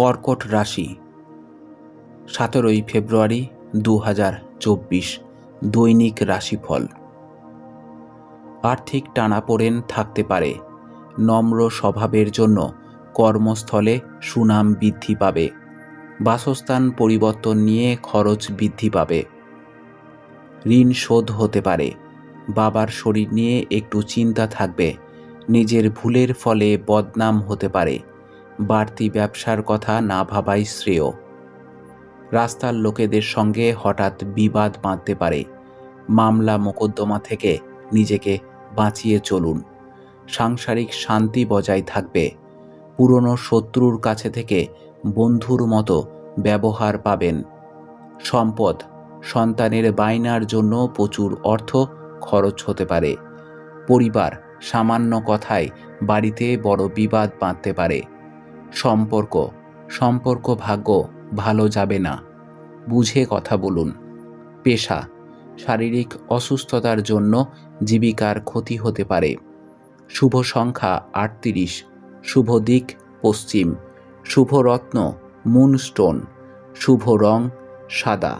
কর্কট রাশি। সতেরোই ফেব্রুয়ারি দু হাজার চব্বিশ, দৈনিক রাশিফল। আর্থিক টানাপোড়েন থাকতে পারে। নম্র স্বভাবের জন্য কর্মস্থলে সুনাম বৃদ্ধি পাবে। বাসস্থান পরিবর্তন নিয়ে খরচ বৃদ্ধি পাবে। ঋণ শোধ হতে পারে। বাবার শরীর নিয়ে একটু চিন্তা থাকবে। নিজের ভুলের ফলে বদনাম হতে পারে। বাড়তি ব্যবসার কথা না ভাবাই শ্রেয়। রাস্তার লোকেদের সঙ্গে হঠাৎ বিবাদ বাঁধতে পারে। মামলা মোকদ্দমা থেকে নিজেকে বাঁচিয়ে চলুন। সাংসারিক শান্তি বজায় থাকবে। পুরনো শত্রুর কাছে থেকে বন্ধুর মতো ব্যবহার পাবেন। সম্পদ, সন্তানের বায়নার জন্য প্রচুর অর্থ খরচ হতে পারে। পরিবার সামান্য কথায় বাড়িতে বড় বিবাদ বাঁধতে পারে। সম্পর্ক সম্পর্ক ভাগ্য ভালো যাবে না। বুঝে কথা বলুন। পেশা, শারীরিক অসুস্থতার জন্য জীবিকার ক্ষতি হতে পারে। শুভ সংখ্যা আটত্রিশ, শুভ দিক পশ্চিম, শুভ রত্ন মুনস্টোন, শুভ রং সাদা।